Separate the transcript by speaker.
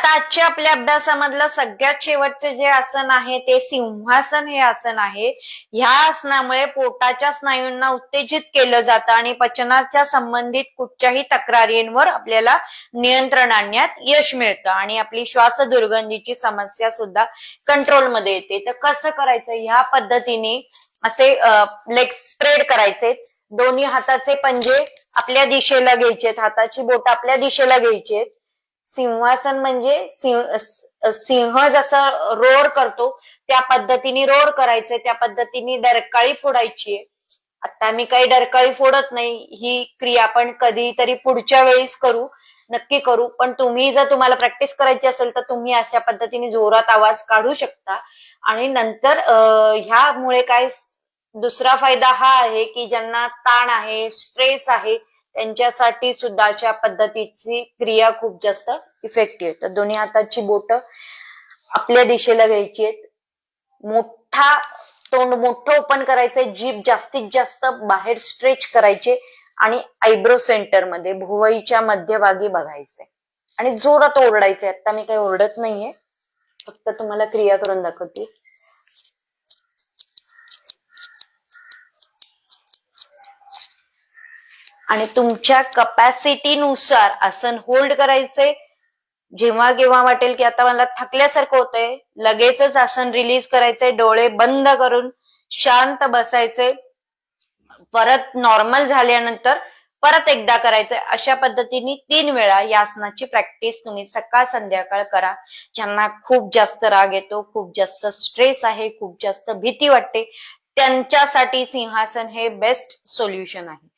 Speaker 1: आता आजच्या आपल्या अभ्यासामधलं सगळ्यात शेवटचे जे आसन आहे ते सिंहासन हे आसन आहे. ह्या आसनामुळे पोटाच्या स्नायूंना उत्तेजित केलं जातं आणि पचनाच्या संबंधित कुठच्याही तक्रारींवर आपल्याला नियंत्रण आणण्यात यश मिळतं आणि आपली श्वास दुर्गंधीची समस्या सुद्धा कंट्रोलमध्ये येते. तर कसं करायचं? ह्या पद्धतीने असे लेग स्प्रेड करायचे. दोन्ही हाताचे पंजे आपल्या दिशेला घ्यायचेत. हाताची बोट आपल्या दिशेला घ्यायचेत. सिंहासन म्हणजे सिंह सिंह जसं रोड करतो त्या पद्धतीने रोड करायचंय त्या पद्धतीने डरकाळी फोडायची आता मी काही डरकाळी फोडत नाही ही क्रिया आपण कधीतरी पुढच्या वेळेस करू नक्की करू. पण तुम्ही जर तुम्हाला प्रॅक्टिस करायची असेल तर तुम्ही अशा पद्धतीने जोरात आवाज काढू शकता. आणि नंतर ह्यामुळे काय दुसरा फायदा हा आहे की ज्यांना ताण आहे स्ट्रेस आहे त्यांच्यासाठी सुद्धा अशा पद्धतीची क्रिया खूप जास्त इफेक्टिव्ह तर दोन्ही हाताची बोट आपल्या दिशेला घ्यायची आहेत. मोठा तोंड मोठं ओपन करायचंय. जीभ जास्तीत जास्त बाहेर स्ट्रेच करायचे आणि आयब्रो सेंटरमध्ये भुवईच्या मध्यभागी बघायचे आणि जोरात ओरडायचे आता मी काही ओरडत नाहीये. फक्त तुम्हाला क्रिया करून दाखवते. आणि तुमच्या कपॅसिटीनुसार आसन होल्ड करायचे जेव्हा केव्हा वाटेल की आता मला थकल्यासारखं होतंय लगेचच आसन रिलीज करायचे डोळे बंद करून शांत बसायचे परत नॉर्मल झाल्यानंतर परत एकदा करायचंय. अशा पद्धतीने तीन वेळा या आसनाची प्रॅक्टिस तुम्ही सकाळ संध्याकाळ करा. ज्यांना खूप जास्त राग येतो खूप जास्त स्ट्रेस आहे खूप जास्त भीती वाटते त्यांच्यासाठी सिंहासन हे बेस्ट सोल्युशन आहे.